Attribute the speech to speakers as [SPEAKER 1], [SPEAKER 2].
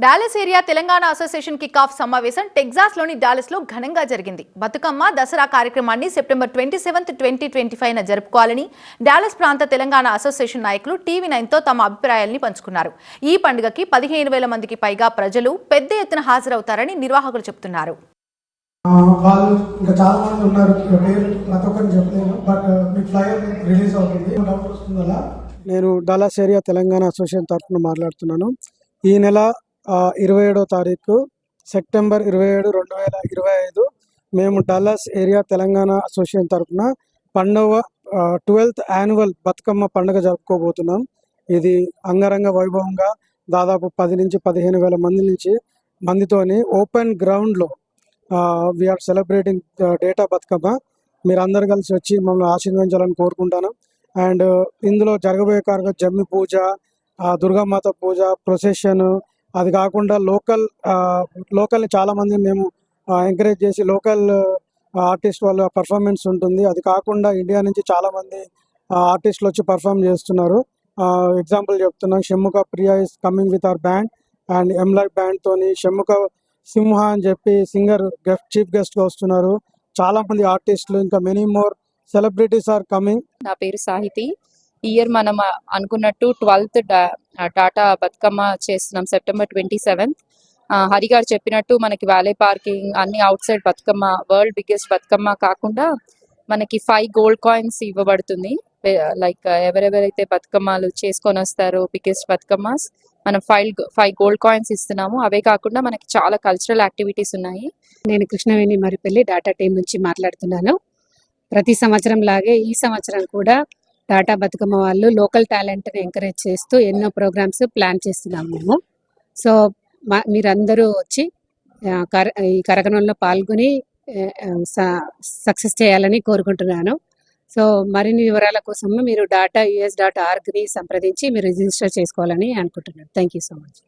[SPEAKER 1] Dallas area Telangana association kick off సమావేశం టెక్సాస్లోని డాలస్లో ఘనంగా జరిగింది. బతుకమ్మ దసరా కార్యక్రమాన్ని September twenty seventh twenty twenty ఫైవ్న జరుపుకోవాలని డాలస్ ప్రాంత తెలంగాణ అసోసియేషన్ నాయకులు టీవీ నైన్తో తమ అభిప్రాయాల్ని పంచుకున్నారు. ఈ పండుగకి పదిహేను వేల మందికి పైగా ప్రజలు పెద్ద ఎత్తున హాజరవుతారని నిర్వాహకులు చెబుతున్నారు
[SPEAKER 2] ఆ, వాళ్ళు ఇంకా చాలా మంది ఉన్నారు. ఇక పేరు ప్రతి ఒక్కరిని చెప్పలేను. బట్ మీ ఫ్లైర్ రిలీజ్ అవుతుంది. డౌట్ వస్తుంది? అలా నేను డలాస్ ఏరియా తెలంగాణ అసోసియేషన్ తరఫున మాట్లాడుతున్నాను. ఈ నెల ఇరవై ఏడో తారీఖు సెప్టెంబర్ ఇరవై ఏడు రెండు వేల ఇరవై ఐదు మేము డల్లాస్ ఏరియా తెలంగాణ అసోసియేషన్ తరఫున పండవ ట్వెల్త్ యాన్యువల్ బతుకమ్మ పండుగ జరుపుకోబోతున్నాం. ఇది అంగరంగ వైభవంగా దాదాపు పది నుంచి పదిహేను వేల మంది నుంచి మందితోని ఓపెన్ గ్రౌండ్లో వీఆర్ సెలబ్రేటింగ్ డేటా బతుకమ్మ. మీరు అందరు కలిసి వచ్చి మమ్మల్ని ఆశీర్వదించాలని కోరుకుంటాను. అండ్ ఇందులో జరగబోయే కారుగా జమ్మి పూజ దుర్గామాత పూజ ప్రొసెషన్ అది కాకుండా లోకల్ లోకల్ని చాలామంది మేము ఎంకరేజ్ చేసి లోకల్ ఆర్టిస్ట్ వాళ్ళ పర్ఫార్మెన్స్ ఉంటుంది. అది కాకుండా ఇండియా నుంచి చాలామంది ఆర్టిస్టులు వచ్చి పర్ఫామ్ చేస్తున్నారు. ఎగ్జాంపుల్ చెప్తున్నాం Shanmukha Priya is coming with our band and ఎంలైట్ band తోని సింహ అని చెప్పి సింగర్ గెస్ట్ చీఫ్ గెస్ట్గా వస్తున్నారు. చాలా మంది ఆర్టిస్టులు ఇంకా many more celebrities are coming
[SPEAKER 3] నా పేరు సాహితి. ఇయర్ మనం అనుకున్నట్టు ట్వెల్త్ టాటా బతుకమ్మ చేస్తున్నాం సెప్టెంబర్ ట్వంటీ సెవెంత్. హరి గారు చెప్పినట్టు మనకి వ్యాలే పార్కింగ్ అన్ని outside Bathukamma world biggest Bathukamma కాకుండా మనకి ఫైవ్ గోల్డ్ కాయిన్స్ ఇవ్వబడుతుంది. లైక్ ఎవరెవరైతే బతుకమ్మలు చేసుకొని వస్తారో బిగ్గెస్ట్ బతుకమ్మస్ మనం ఫైవ్ ఫైవ్ గోల్డ్ కాయిన్స్ ఇస్తున్నాము. అవే కాకుండా మనకి చాలా కల్చరల్ యాక్టివిటీస్ ఉన్నాయి.
[SPEAKER 4] నేను కృష్ణవేణి మరిపల్లి డాటా టీం నుంచి మాట్లాడుతున్నాను. ప్రతి సంవత్సరం లాగే ఈ సంవత్సరం కూడా టాటా బతుకమ్మ వాళ్ళు లోకల్ టాలెంట్ని ఎంకరేజ్ చేస్తూ ఎన్నో ప్రోగ్రామ్స్ ప్లాన్ చేస్తున్నాం మేము. సో మా మీరందరూ వచ్చి కర ఈ కరగనంలో పాల్గొని సక్సెస్ చేయాలని కోరుకుంటున్నాను. సో మరిన్ని వివరాల కోసం మీరు డాటా యుఎస్ డాట్ ఆర్గ్ని సంప్రదించి మీరు రిజిస్టర్ చేసుకోవాలని అనుకుంటున్నాను. Thank you so much.